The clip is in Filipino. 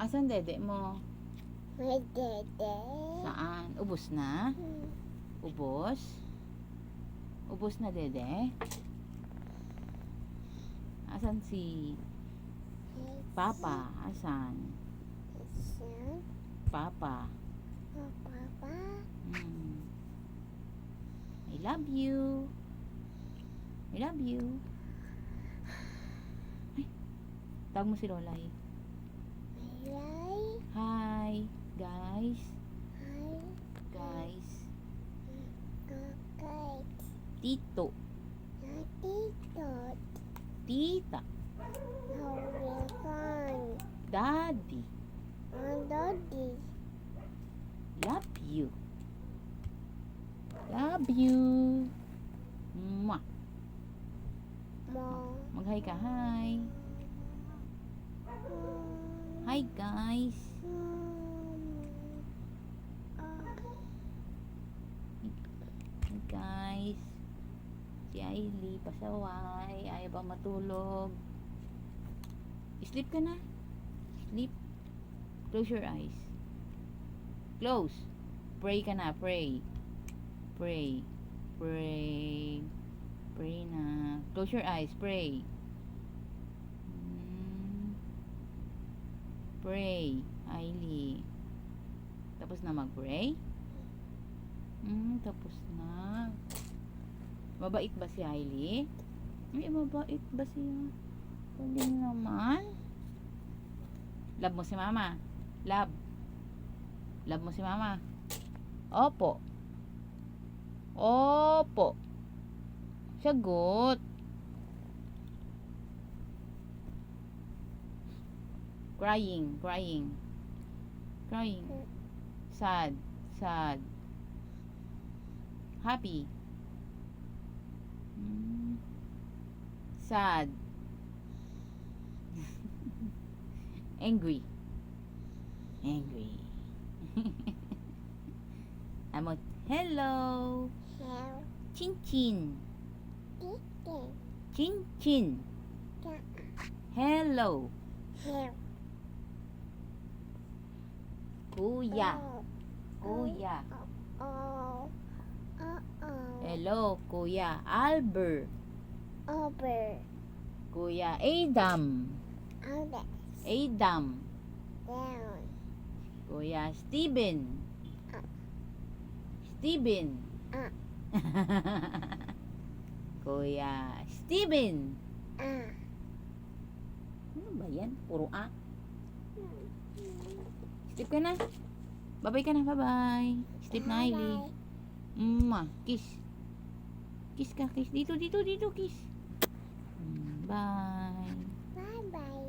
Asan dede mo? May dede. Saan? Ubus na? Hmm. Ubos? Ubos na dede? Asan si Papa? Asan? Papa. papa. Hmm. I love you. I love you. Ay, tawag mo si Lolay. Ay, Hi, guys. ay, Guys. kakay. Tito. Natito. Tita. Daddy. Dodi. Love you. Love you. Mwah. Mag-hi ka. Hi. Hi, guys. Hi, guys. Si Ailey, pasaway. Ayaw bang matulog? Sleep ka na. Sleep. Close your eyes. Close. Pray ka na. Pray. Pray. Pray. Pray na. Close your eyes. Pray. Pray. Ailey. Tapos na mag-pray? Hmm, tapos na. Mabait ba si Hailey? Ay, mabait ba siya? Hindi naman. Love mo si mama? Love. Love mo si mama? Opo. Opo. Sagot. Crying, crying. Crying. Sad, sad. Happy. Mm. Sad. Angry. Angry. Amo, hello. Hell. Chin chin. Chin chin. Hello. Hell. Kuya. Kuya. Oh. Oh. Oh. Hello, Kuya Albert. Over. Kuya Adam. Over. Adam. Down. Kuya Steven. Ah. Steven. Ah. Kuya Steven. Ah. Ano ba yan? Puro A. Sleep ka na. Bye-bye ka na. Bye-bye. Sleep na, Hailey. Mwah. Kiss. Kiss ka, kiss. Dito, dito, dito, kiss. Mm, Bye. Bye bye.